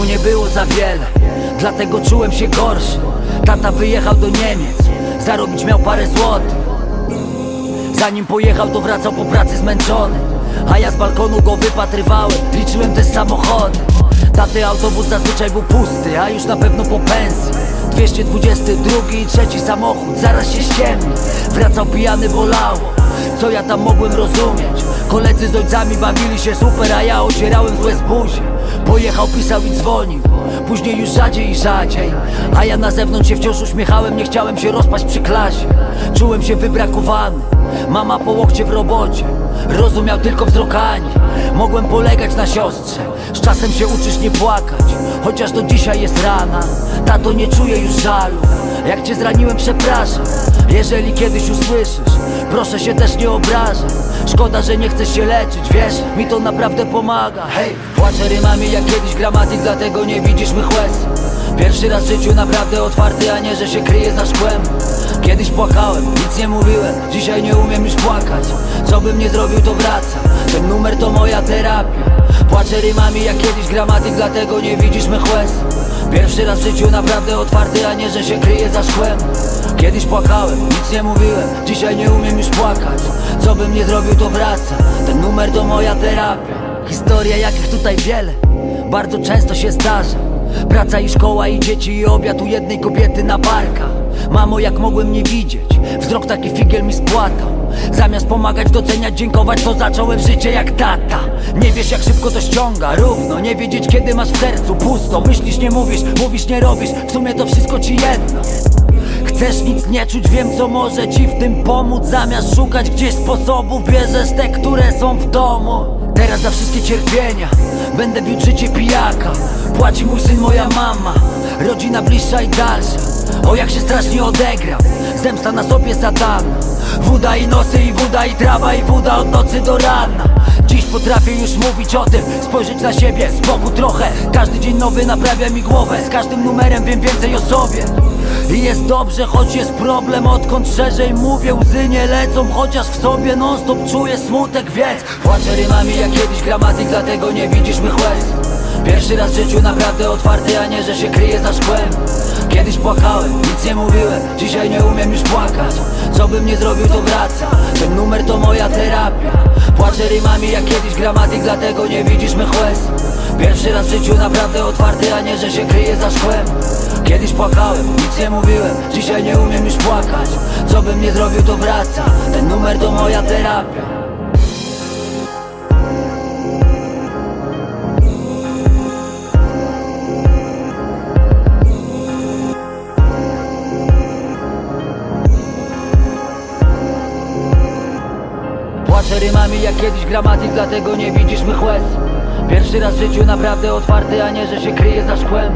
domu nie było za wiele. Dlatego czułem się gorszy. Tata wyjechał do Niemiec. Zarobić miał parę złotych. Zanim pojechał to wracał po pracy zmęczony. A ja z balkonu go wypatrywałem. Liczyłem te samochody. Taty autobus zazwyczaj był pusty A już na pewno po pensji 222 i trzeci samochód Zaraz się ściemni. Wracał pijany bolało Co ja tam mogłem rozumieć. Koledzy z ojcami bawili się super A ja ocierałem złe z buzi Pojechał, pisał i dzwonił Później już rzadziej i rzadziej. A ja na zewnątrz się wciąż uśmiechałem Nie chciałem się rozpaść przy klasie. Czułem się wybrakowany Mama po łokcie w robocie. Rozumiał tylko wzrokanie Mogłem polegać na siostrze. Z czasem się uczysz nie płakać Chociaż do dzisiaj jest rana Tato nie czuje już żalu. Jak cię zraniłem przepraszam. Jeżeli kiedyś usłyszysz Proszę się też nie obrażaj. Szkoda, że nie chcesz się leczyć Wiesz, mi to naprawdę pomaga. Hej, płaczę rymami jak kiedyś gramatyk Dlatego nie widzisz mych łez. Pierwszy raz w życiu naprawdę otwarty, a nie, że się kryje za szkłem. Kiedyś płakałem, nic nie mówiłem Dzisiaj nie umiem już płakać. Co bym nie zrobił to wraca. Ten numer to moja terapia. Płaczę rymami jak kiedyś gramatyk Dlatego nie widzisz mych łez Pierwszy raz w życiu naprawdę otwarty, a nie, że się kryje za szkłem. Kiedyś płakałem, nic nie mówiłem Dzisiaj nie umiem już płakać. Co bym nie zrobił to wraca. Ten numer to moja terapia. Historia jakich tutaj wiele Bardzo często się zdarza. Praca i szkoła i dzieci i obiad u jednej kobiety na barkach. Mamo jak mogłem nie widzieć Wzrok taki figiel mi spłatał Zamiast pomagać, doceniać, dziękować To zacząłem życie jak tata. Nie wiesz jak szybko to ściąga. Równo, nie wiedzieć kiedy masz w sercu pusto. Myślisz, nie mówisz, mówisz, nie robisz. W sumie to wszystko ci jedno. Chcesz nic nie czuć, wiem co może ci w tym pomóc. Zamiast szukać gdzieś sposobów Bierzesz te, które są w domu. Teraz za wszystkie cierpienia Będę bił życie pijaka. Płaci mój syn, moja mama. Rodzina bliższa i dalsza. O jak się strasznie odegrał Zemsta na sobie satana Woda i nosy i woda i trawa i woda od nocy do rana. Dziś potrafię już mówić o tym Spojrzeć na siebie z boku trochę. Każdy dzień nowy naprawia mi głowę Z każdym numerem wiem więcej o sobie. I jest dobrze, choć jest problem Odkąd szerzej mówię, łzy nie lecą Chociaż w sobie non stop czuję smutek Więc płaczę rymami jak kiedyś gramatyk Dlatego nie widzisz mych łez Pierwszy raz w życiu naprawdę otwarty A nie, że się kryje za szkłem. Kiedyś płakałem, nic nie mówiłem Dzisiaj nie umiem już płakać. Co bym nie zrobił to wraca. Ten numer to moja terapia. Płaczę rymami jak kiedyś gramatyk Dlatego nie widzisz mych łez. Pierwszy raz w życiu naprawdę otwarty A nie, że się kryje za szkłem. Kiedyś płakałem, nic nie mówiłem Dzisiaj nie umiem już płakać. Co bym nie zrobił to wraca. Ten numer to moja terapia rymami jak kiedyś gramatyk Dlatego nie widzisz mych łez. Pierwszy raz w życiu naprawdę otwarty A nie, że się kryje za szkłem.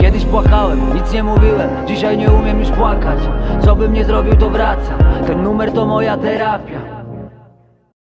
Kiedyś płakałem, nic nie mówiłem Dzisiaj nie umiem już płakać. Co bym nie zrobił to wraca. Ten numer to moja terapia